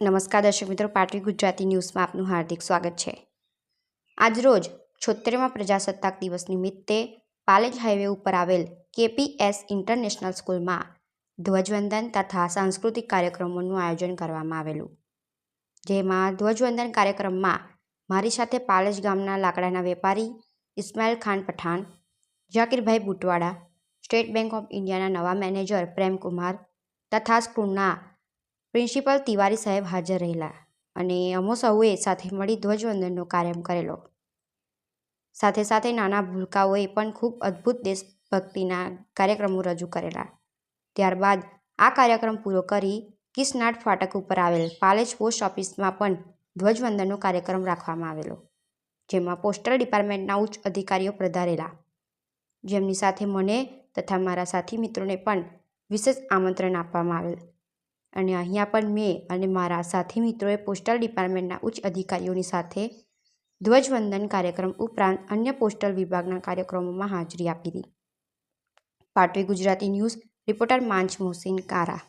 નમસ્કાર દર્શક મિત્રો, પાટવી ગુજરાતી ન્યૂઝમાં આપનું હાર્દિક સ્વાગત છે. આજરોજ છોતેરમા પ્રજાસત્તાક દિવસ નિમિત્તે પાલેજ હાઈવે ઉપર આવેલ કેપીએસ ઇન્ટરનેશનલ સ્કૂલમાં ધ્વજવંદન તથા સાંસ્કૃતિક કાર્યક્રમોનું આયોજન કરવામાં આવેલું. જેમાં ધ્વજવંદન કાર્યક્રમમાં મારી સાથે પાલેજ ગામના લાકડાના વેપારી Ismail Khan Pathan, ઝાકીરભાઈ Butwada, state bank of ઇન્ડિયાના નવા મેનેજર પ્રેમકુમાર તથા સ્કૂલના પ્રિન્સિપલ તિવારી સાહેબ હાજર રહેલા અને અમો સૌએ સાથે મળી ધ્વજવંદનનો કાર્યક્રમ કરેલો. સાથે સાથે નાના ભૂલકાઓએ પણ ખૂબ અદ્ભુત દેશભક્તિના કાર્યક્રમો રજૂ કરેલા. ત્યારબાદ આ કાર્યક્રમ પૂરો કરી કિસનાટ ફાટક ઉપર આવેલ પાલેજ પોસ્ટ ઓફિસમાં પણ ધ્વજવંદનનો કાર્યક્રમ રાખવામાં આવેલો, જેમાં પોસ્ટલ ડિપાર્ટમેન્ટના ઉચ્ચ અધિકારીઓ પધારેલા. જેમની સાથે મને તથા મારા સાથી મિત્રોને પણ વિશેષ આમંત્રણ આપવામાં આવેલ. અને અહીંયા પણ મેં અને મારા સાથી મિત્રોએ પોસ્ટલ ડિપાર્ટમેન્ટના ઉચ્ચ અધિકારીઓની સાથે ધ્વજવંદન કાર્યક્રમ ઉપરાંત અન્ય પોસ્ટલ વિભાગના કાર્યક્રમોમાં હાજરી આપી હતી. પાટવી ગુજરાતી ન્યૂઝ, રિપોર્ટર માંચ મોહસિન કારા.